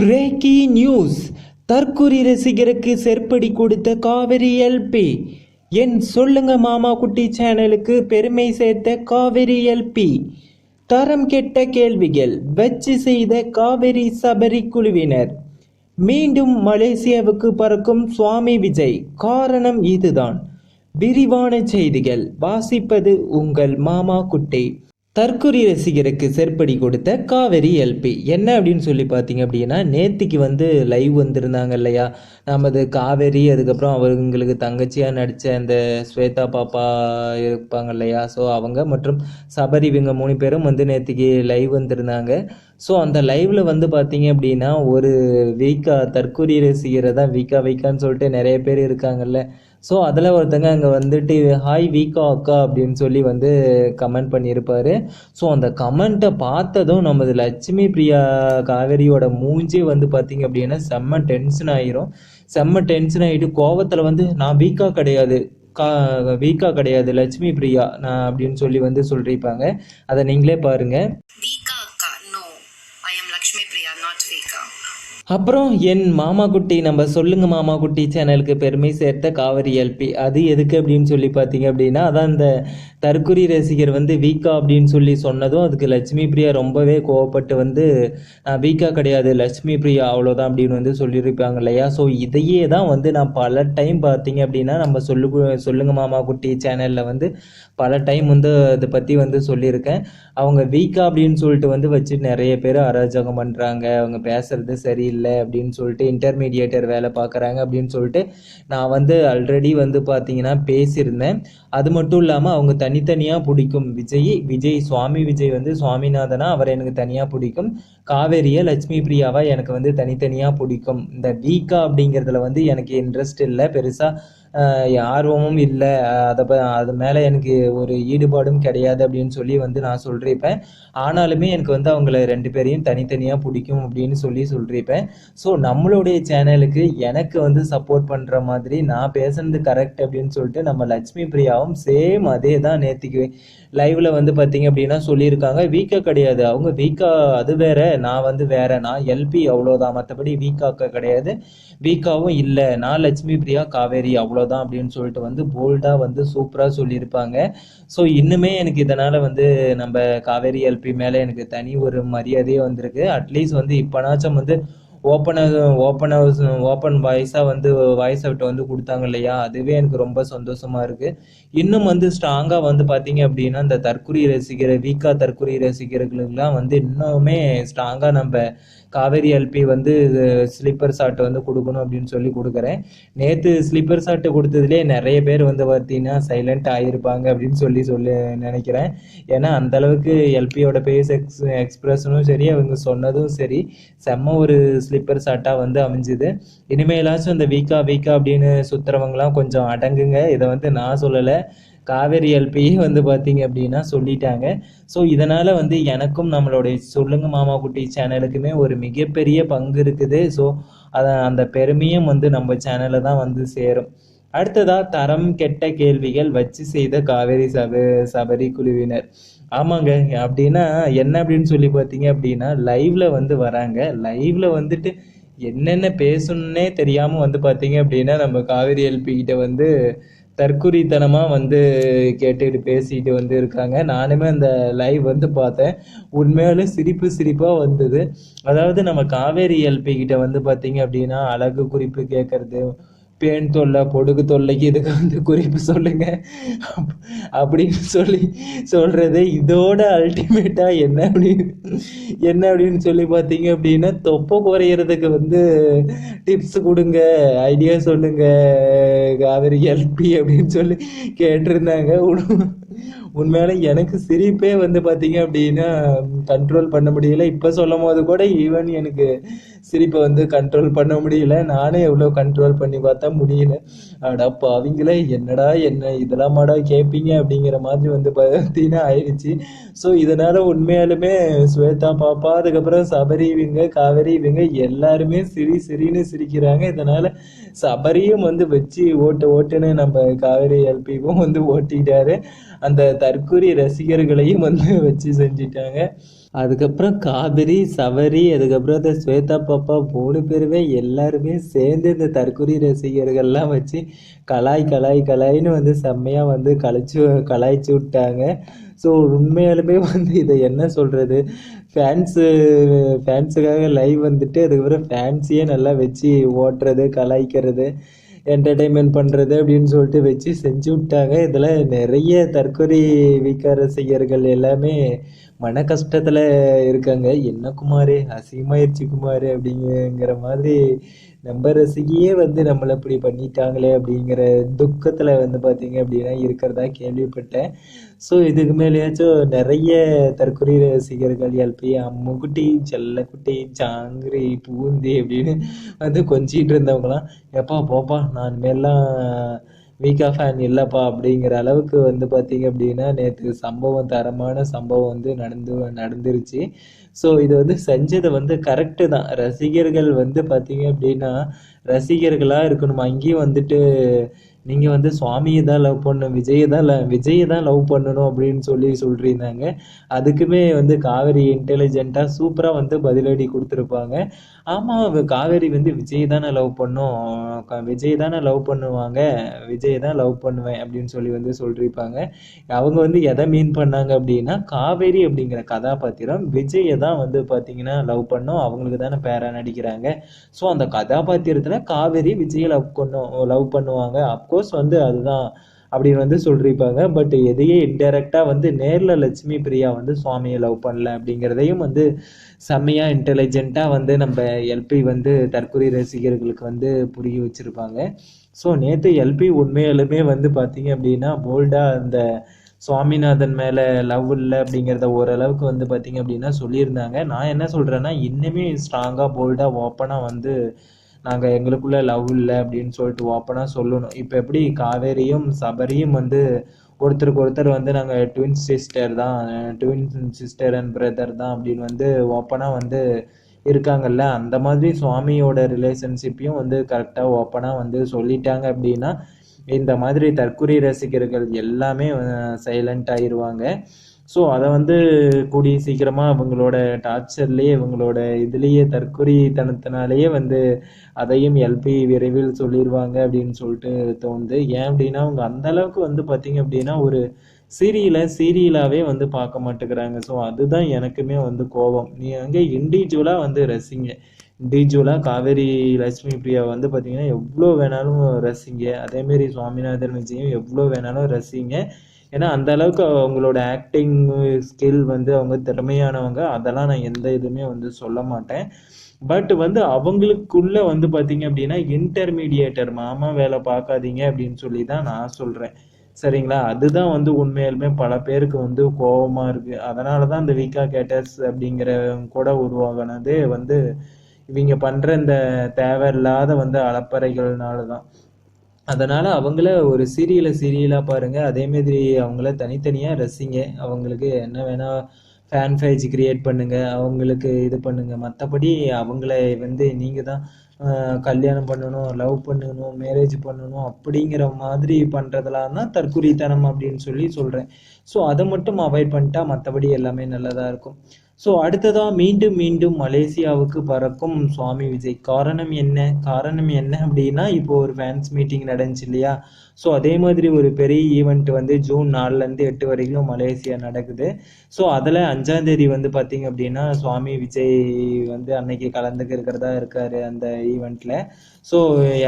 Breaking news. தற்குறி ரசிகருக்கு செருப்படி கொடுத்த Kaveri LP. என் சொல்லுங்க மாமா குட்டி சேனலுக்கு பெருமை சேர்த்த காவிரி எல்பி. தரம் கெட்ட கேள்விகள் வச்சு செய்த காவிரி சபரி குழுவினர். மீண்டும் மலேசியாவுக்கு பறக்கும் சுவாமி விஜய். காரணம் இதுதான். விரிவான செய்திகள் வாசிப்பது உங்கள் மாமா குட்டி. தற்குறி ரசிகருக்கு செருப்படி கொடுத்த காவேரி எல்பி. என்ன அப்படின்னு சொல்லி பார்த்தீங்க அப்படின்னா நேத்திக்கு வந்து லைவ் வந்திருந்தாங்க இல்லையா? நமது காவேரி அதுக்கப்புறம் அவங்களுக்கு தங்கச்சியாக நடித்த அந்த ஸ்வேதா பாப்பா இருப்பாங்க இல்லையா? ஸோ அவங்க மற்றும் சபரி இவங்க மூணு பேரும் வந்து நேத்திக்கு லைவ் வந்திருந்தாங்க. ஸோ அந்த லைவில் வந்து பார்த்தீங்க அப்படின்னா ஒரு வீக்கா தற்குறி ரசிகரை தான் வீக்கா வீக்கான்னு சொல்லிட்டு நிறைய பேர் இருக்காங்கல்ல. ஸோ அதில் ஒருத்தங்க அங்கே வந்துட்டு ஹாய் வீக்கா அக்கா அப்படின்னு சொல்லி வந்து கமெண்ட் பண்ணியிருப்பார். ஸோ அந்த கமெண்ட்டை பார்த்ததும் நமது லட்சுமி பிரியா காவேரியோட மூஞ்சே வந்து பார்த்தீங்க அப்படின்னா செம்ம டென்ஷன் ஆயிரும். செம்ம டென்ஷன் ஆகிட்டு கோவத்தில் வந்து நான் வீக்கா கிடையாது. கா வீக்கா கிடையாது லட்சுமி பிரியா நான் அப்படின்னு சொல்லி வந்து சொல்லியிருப்பாங்க. அதை நீங்களே பாருங்கள் அப்புறம் என் மாமா குட்டி நம்ம சொல்லுங்க மாமா குட்டி சேனலுக்கு பெருமை சேர்த்த காவிரி எல்பி அது எதுக்கு அப்படின்னு சொல்லி பார்த்தீங்க அப்படின்னா அதான் இந்த தற்குறி ரசிகர் வந்து வீக்கா அப்படின்னு சொல்லி சொன்னதும் அதுக்கு லட்சுமி பிரியா ரொம்பவே கோவப்பட்டு வந்து நான் வீக்கா கிடையாது லட்சுமி பிரியா அவ்வளோதான் அப்படின்னு வந்து சொல்லியிருப்பாங்க இல்லையா? ஸோ இதையே தான் வந்து நான் பல டைம் பார்த்தீங்க அப்படின்னா நம்ம சொல்லு சொல்லுங்க மாமா குட்டி சேனலில் வந்து பல டைம் வந்து அதை பற்றி வந்து சொல்லியிருக்கேன். அவங்க வீக்கா அப்படின்னு சொல்லிட்டு வந்து வச்சு நிறைய பேர் அராஜகம் பண்ணுறாங்க அவங்க பேசுறது சரியில்லை அப்படின்னு சொல்லிட்டு இன்டர்மீடியேட்டர் வேலை பார்க்குறாங்க அப்படின்னு சொல்லிட்டு நான் வந்து ஆல்ரெடி வந்து பார்த்தீங்கன்னா பேசியிருந்தேன். அது மட்டும் இல்லாமல் அவங்க தனித்தனியாக பிடிக்கும். விஜய் விஜய் சுவாமி விஜய் வந்து சுவாமிநாதனா அவர் எனக்கு தனியாக பிடிக்கும். காவேரியை லட்சுமி பிரியாவா எனக்கு வந்து தனித்தனியாக பிடிக்கும். இந்த வீக்கா அப்படிங்கிறதுல வந்து எனக்கு இன்ட்ரெஸ்ட் இல்லை. பெருசாக ஆர்வமும் இல்லை. அதை ப அது மேலே எனக்கு ஒரு ஈடுபாடும் கிடையாது அப்படின்னு சொல்லி வந்து நான் சொல்லியிருப்பேன் ஆனாலுமே எனக்கு வந்து அவங்கள ரெண்டு பேரையும் தனித்தனியாக பிடிக்கும் அப்படின்னு சொல்லி சொல்லியிருப்பேன் ஸோ நம்மளுடைய சேனலுக்கு எனக்கு வந்து சப்போர்ட் பண்ணுற மாதிரி நான் பேசுனது கரெக்ட் அப்படின்னு சொல்லிட்டு நம்ம லட்சுமி பிரியாவும் சேம் அதே தான் நேற்றுக்கு லைவ்ல வந்து பார்த்தீங்க அப்படின்னா சொல்லியிருக்காங்க. வீக்கா கிடையாது. அவங்க வீக்கா அது வேற நான் வந்து வேற. நான் எல்பி அவ்வளோதான் மற்றபடி வீக்காக்க கிடையாது. வீக்காவும் இல்லை. நான் லட்சுமி பிரியா காவேரி அவ்வளோ அவ்வளோதான் அப்படின்னு சொல்லிட்டு வந்து போல்டாக வந்து சூப்பராக சொல்லியிருப்பாங்க. ஸோ இன்னுமே எனக்கு இதனால் வந்து நம்ம காவேரி எல்பி மேலே எனக்கு தனி ஒரு மரியாதையே வந்திருக்கு. அட்லீஸ்ட் வந்து இப்போனாச்சும் வந்து ஓப்பன் ஓப்பன் ஹவுஸ் ஓப்பன் வாய்ஸாக வந்து வாய்ஸ் அவுட் வந்து கொடுத்தாங்க இல்லையா? அதுவே எனக்கு ரொம்ப சந்தோஷமாக இருக்குது இன்னும் வந்து ஸ்ட்ராங்காக வந்து பார்த்தீங்க அப்படின்னா இந்த தற்குறி ரசிக்கிற வீக்கா தற்குறி ரசிகர்களுக்கெல்லாம் வந்து இன்னுமே ஸ்ட்ராங்காக நம்ம காவேரி எல்பி வந்து ஸ்லீப்பர் ஷாட் வந்து கொடுக்கணும் அப்படின்னு சொல்லி கொடுக்குறேன். நேற்று ஸ்லீப்பர் ஷாட் கொடுத்ததுலேயே நிறைய பேர் வந்து பார்த்தீங்கன்னா சைலண்ட் ஆகியிருப்பாங்க அப்படின்னு சொல்லி சொல்லி நினைக்கிறேன். ஏன்னா அந்த அளவுக்கு எல்பியோட பேஸ் எக்ஸ் எக்ஸ்பிரஷனும் சரி அவங்க சொன்னதும் சரி செம்ம ஒரு ஸ்லிப்பர் ஷாட்டாக வந்து அமைஞ்சுது. இனிமேலாச்சும் இந்த வீக்கா வீக்கா அப்படின்னு சுற்றுறவங்களாம் கொஞ்சம் அடங்குங்க. இதை வந்து நான் சொல்லலை. காவேரி எல்பியே வந்து பார்த்தீங்க அப்படின்னா சொல்லிட்டாங்க. ஸோ இதனால் வந்து எனக்கும் நம்மளுடைய சொல்லுங்க மாமா குட்டி சேனலுக்குமே ஒரு மிகப்பெரிய பங்கு இருக்குது. ஸோ அதை அந்த பெருமையும் வந்து நம்ம சேனலில் தான் வந்து சேரும். அடுத்ததா தரம் கெட்ட கேள்விகள் வச்சு செய்த காவேரி சப சபரி குழுவினர். ஆமாங்க அப்படின்னா என்ன அப்படின்னு சொல்லி பார்த்தீங்க அப்படின்னா லைவ்ல வந்து வராங்க. லைவ்ல வந்துட்டு என்னென்ன பேசணுன்னே தெரியாமல் வந்து பார்த்தீங்க அப்படின்னா நம்ம காவேரி எல்பி கிட்ட வந்து தற்குறித்தனமாக வந்து கேட்டுக்கிட்டு பேசிட்டு வந்து இருக்காங்க. நானுமே அந்த லைவ் வந்து பார்த்தேன். உண்மையாலே சிரிப்பு சிரிப்பாக வந்தது. அதாவது நம்ம காவேரி எல்பி கிட்ட வந்து பார்த்தீங்க அப்படின்னா அழகு குறிப்பு கேட்கறது பேன் தொல்லை பொடுகு தொல்லைக்கு இதுக்கு வந்து குறிப்பு சொல்லுங்க. அப்படின்னு சொல்லி சொல்றது இதோட அல்டிமேட்டா என்ன அப்படின்னு என்ன அப்படின்னு சொல்லி பார்த்தீங்க அப்படின்னா தொப்பை குறையிறதுக்கு வந்து டிப்ஸ் கொடுங்க ஐடியா சொல்லுங்க காவேரி எல்பி அப்படின்னு சொல்லி கேட்டிருந்தாங்க. உண்- உண்மையால எனக்கு சிரிப்பே வந்து பார்த்தீங்க அப்படின்னா கண்ட்ரோல் பண்ண முடியல. இப்போ சொல்லும் போது கூட ஈவன் எனக்கு சிரிப்பை வந்து கண்ட்ரோல் பண்ண முடியல. நானே எவ்வளோ கண்ட்ரோல் பண்ணி பார்த்தேன் பார்த்தா முடியல. அடப்பா அவங்களே என்னடா என்ன? இதெல்லாமாடா கேட்பீங்க அப்படிங்கிற மாதிரி வந்து பார்த்தீங்கன்னா ஆயிடுச்சு. ஸோ இதனால உண்மையாலுமே ஸ்வேதா பாப்பா அதுக்கப்புறம் சபரி இவங்க காவேரி இவங்க எல்லாருமே சிரி சிரின்னு சிரிக்கிறாங்க. இதனால சபரியும் வந்து வச்சு ஓட்டு ஓட்டுன்னு நம்ம காவேரி எல்பிவும் வந்து ஓட்டிட்டாரு. அந்த தற்கொலை ரசிகர்களையும் வந்து வச்சு செஞ்சிட்டாங்க. அதுக்கப்புறம் காவிரி சவரி அதுக்கப்புறம் இந்த ஸ்வேதா பாப்பா மூணு பேருமே எல்லாருமே சேர்ந்து இந்த தற்கொலை ரசிகர்கள்லாம் வச்சு கலாய் கலாய் கலாய்னு வந்து செம்மையாக வந்து கழிச்சு கலாய்ச்சி விட்டாங்க. ஸோ உண்மையாலுமே வந்து இதை என்ன சொல்கிறது ஃபேன்ஸு ஃபேன்ஸுக்காக லைவ் வந்துட்டு அதுக்கப்புறம் ஃபேன்ஸையே நல்லா வச்சு ஓட்டுறது கலாய்க்கிறது. என்டர்டெயின்மெண்ட் பண்ணுறது அப்படின்னு சொல்லிட்டு வச்சு செஞ்சு விட்டாங்க. இதில் நிறைய தற்கொலை வீக்க ரசிகர்கள் எல்லாமே மன கஷ்டத்தில் இருக்காங்க. என்ன குமார் அசிங்கமாயிருச்சு குமார் அப்படிங்கிற மாதிரி நம்ம ரசிகையே வந்து நம்மளை இப்படி பண்ணிட்டாங்களே அப்படிங்கிற துக்கத்தில் வந்து பார்த்தீங்க அப்படின்னா இருக்கிறதா கேள்விப்பட்டேன். ஸோ இதுக்கு மேலேயாச்சும் நிறைய தற்கொலை ரசிகர்கள் எல்பி அம்முக்குட்டி செல்லக்குட்டி ஜாங்கிரி பூந்தி அப்படின்னு வந்து கொஞ்சிட்டு இருந்தவங்களாம் எப்பா போப்பா நான் மேலாம் வீக்கா ஃபேன் இல்லைப்பா அப்படிங்கிற அளவுக்கு வந்து பார்த்தீங்க அப்படின்னா நேற்று சம்பவம் தரமான சம்பவம் வந்து நடந்து நடந்துருச்சு. ஸோ இது வந்து செஞ்சது வந்து கரெக்டு தான். ரசிகர்கள் வந்து பார்த்தீங்க அப்படின்னா ரசிகர்களாக இருக்கணும்? அங்கேயும் வந்துட்டு நீங்கள் வந்து சுவாமியை தான் லவ் பண்ணணும் விஜயை தான் ல- விஜயை தான் லவ் பண்ணணும் அப்படின்னு சொல்லி சொல்லியிருந்தாங்க. அதுக்குமே வந்து காவேரி இன்டெலிஜென்ட்டாக சூப்பராக வந்து பதிலடி கொடுத்துருப்பாங்க. ஆமாம் காவேரி வந்து விஜய் தானே லவ் பண்ணும். விஜய் தானே லவ் பண்ணுவாங்க. விஜய் தான் லவ் பண்ணுவேன் அப்படின்னு சொல்லி வந்து சொல்லியிருப்பாங்க. அவங்க வந்து எதை மீன் பண்ணாங்க அப்படின்னா காவேரி அப்படிங்கிற கதாபாத்திரம் விஜயை தான் வந்து பார்த்தீங்கன்னா லவ் பண்ணும். அவங்களுக்கு தானே பேரா நடிக்கிறாங்க. ஸோ அந்த கதாபாத்திரத்தில் காவேரி விஜயை லவ் பண்ணும் லவ் பண்ணுவாங்க. அப்கோர்ஸ் வந்து அதுதான் அப்படின்னு வந்து சொல்லியிருப்பாங்க பட் எதையே இன்டெரக்டாக வந்து நேரில் லட்சுமி பிரியா வந்து சுவாமியை லவ் பண்ணல அப்படிங்கிறதையும் வந்து செம்மையாக இன்டெலிஜென்ட்டாக வந்து நம்ம எல்பி வந்து தற்கொலை ரசிகர்களுக்கு வந்து புரிய வச்சுருப்பாங்க. ஸோ நேற்று எல்பி உண்மையாலுமே வந்து பார்த்தீங்க அப்படின்னா போல்டாக அந்த சுவாமிநாதன் மேலே லவ் இல்லை அப்படிங்கிறத ஓரளவுக்கு வந்து பார்த்தீங்க அப்படின்னா சொல்லியிருந்தாங்க. நான் என்ன சொல்கிறேன்னா இன்னுமே ஸ்ட்ராங்காக போல்டாக ஓப்பனாக வந்து நாங்கள் எங்களுக்குள்ளே லவ் இல்லை அப்படின்னு சொல்லிட்டு ஓப்பனாக சொல்லணும். இப்போ எப்படி காவேரியும் சபரியும் வந்து ஒருத்தருக்கு ஒருத்தர் வந்து நாங்கள் ட்வின் சிஸ்டர் தான் ட்வின் சிஸ்டர் அண்ட் பிரதர் தான் அப்படின்னு வந்து ஓப்பனாக வந்து இருக்காங்கல்ல. அந்த மாதிரி சுவாமியோட ரிலேஷன்ஷிப்பையும் வந்து கரெக்டாக ஓப்பனாக வந்து சொல்லிட்டாங்க அப்படின்னா இந்த மாதிரி தற்குறி ரசிகர்கள் எல்லாமே சைலண்ட் ஆயிடுவாங்க ஸோ அதை வந்து கூடிய சீக்கிரமாக அவங்களோட டார்ச்சர்லேயே இவங்களோட இதுலேயே தற்கொலைத்தனத்தினாலேயே வந்து அதையும் எல்பி விரைவில் சொல்லிடுவாங்க அப்படின்னு சொல்லிட்டு தோணுது. ஏன் அப்படின்னா அவங்க அந்த அளவுக்கு வந்து பார்த்தீங்க அப்படின்னா ஒரு சீரியலை சீரியலாகவே வந்து பார்க்க மாட்டேங்கிறாங்க. ஸோ அதுதான் எனக்குமே வந்து கோபம். நீ அங்கே இண்டிவிஜுவலாக வந்து ரசிங்க. இண்டிவிஜுவலாக காவேரி லட்சுமி பிரியா வந்து பார்த்தீங்கன்னா எவ்வளோ வேணாலும் ரசிங்க. அதேமாரி சுவாமிநாதன் விஜயும் எவ்வளோ வேணாலும் ரசிங்க. ஏன்னா அந்த அளவுக்கு அவங்களோட ஆக்டிங் ஸ்கில் வந்து அவங்க திறமையானவங்க. அதெல்லாம் நான் எந்த இதுவுமே வந்து சொல்ல மாட்டேன். பட் வந்து அவங்களுக்குள்ள வந்து பார்த்தீங்க அப்படின்னா இன்டர்மீடியேட்டர் மாமா வேலை பார்க்காதீங்க அப்படின்னு சொல்லி தான் நான் சொல்கிறேன் சரிங்களா? அதுதான் வந்து உண்மையிலுமே பல பேருக்கு வந்து கோபமாக இருக்கு. அதனால தான் இந்த வீக்கா கேட்டர்ஸ் அப்படிங்கிறவங்க கூட உருவாகினதே வந்து இவங்க பண்ற இந்த தேவையில்லாத வந்து அலப்பறைகள்னால தான் அதனால் அவங்கள ஒரு சீரியலை சீரியலாக பாருங்கள் அதே மாதிரி அவங்கள தனித்தனியாக ரசிங்க. அவங்களுக்கு என்ன வேணால் ஃபேன் பேஜ் கிரியேட் பண்ணுங்கள் அவங்களுக்கு இது பண்ணுங்கள் மற்றபடி அவங்கள வந்து நீங்கள் தான் கல்யாணம் பண்ணணும் லவ் பண்ணணும் மேரேஜ் பண்ணணும் அப்படிங்கிற மாதிரி பண்ணுறதுலாம் தான் தற்குறித்தனம் அப்படின்னு சொல்லி சொல்கிறேன் ஸோ அதை மட்டும் அவாய்ட் பண்ணிட்டா மற்றபடி எல்லாமே நல்லதாக இருக்கும். ஸோ அடுத்ததாக மீண்டும் மீண்டும் மலேசியாவுக்கு பறக்கும் சுவாமி விஜய். காரணம் என்ன? காரணம் என்ன அப்படின்னா இப்போ ஒரு ஃபேன்ஸ் மீட்டிங் நடந்துச்சு இல்லையா? ஸோ அதே மாதிரி ஒரு பெரிய ஈவெண்ட் வந்து ஜூன் நாலுலேருந்து எட்டு வரைக்கும் மலேசியா நடக்குது. ஸோ அதில் அஞ்சாந்தேதி வந்து பார்த்தீங்க அப்படின்னா சுவாமி விஜய் வந்து அன்னைக்கு கலந்துக்க இருக்கிறதா இருக்கார் அந்த ஈவெண்ட்டில் ஸோ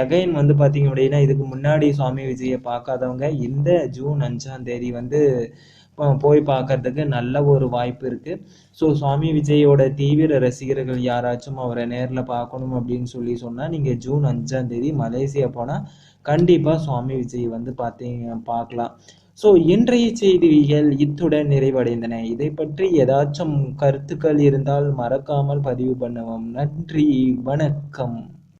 எகைன் வந்து பார்த்தீங்க அப்படின்னா இதுக்கு முன்னாடி சுவாமி விஜயை பார்க்காதவங்க இந்த ஜூன் அஞ்சாந்தேதி வந்து போய் பார்க்கறதுக்கு நல்ல ஒரு வாய்ப்பு இருக்கு. ஸோ சுவாமி விஜயோட தீவிர ரசிகர்கள் யாராச்சும் அவரை நேரில் பார்க்கணும் அப்படின்னு சொல்லி சொன்னால் நீங்கள் ஜூன் அஞ்சாம் தேதி மலேசியா போனால் கண்டிப்பாக சுவாமி விஜய் வந்து பார்த்தீங்க பார்க்கலாம். ஸோ இன்றைய செய்திகள் இத்துடன் நிறைவடைந்தன. இதை பற்றி ஏதாச்சும் கருத்துக்கள் இருந்தால் மறக்காமல் பதிவு பண்ணுவோம். நன்றி வணக்கம்.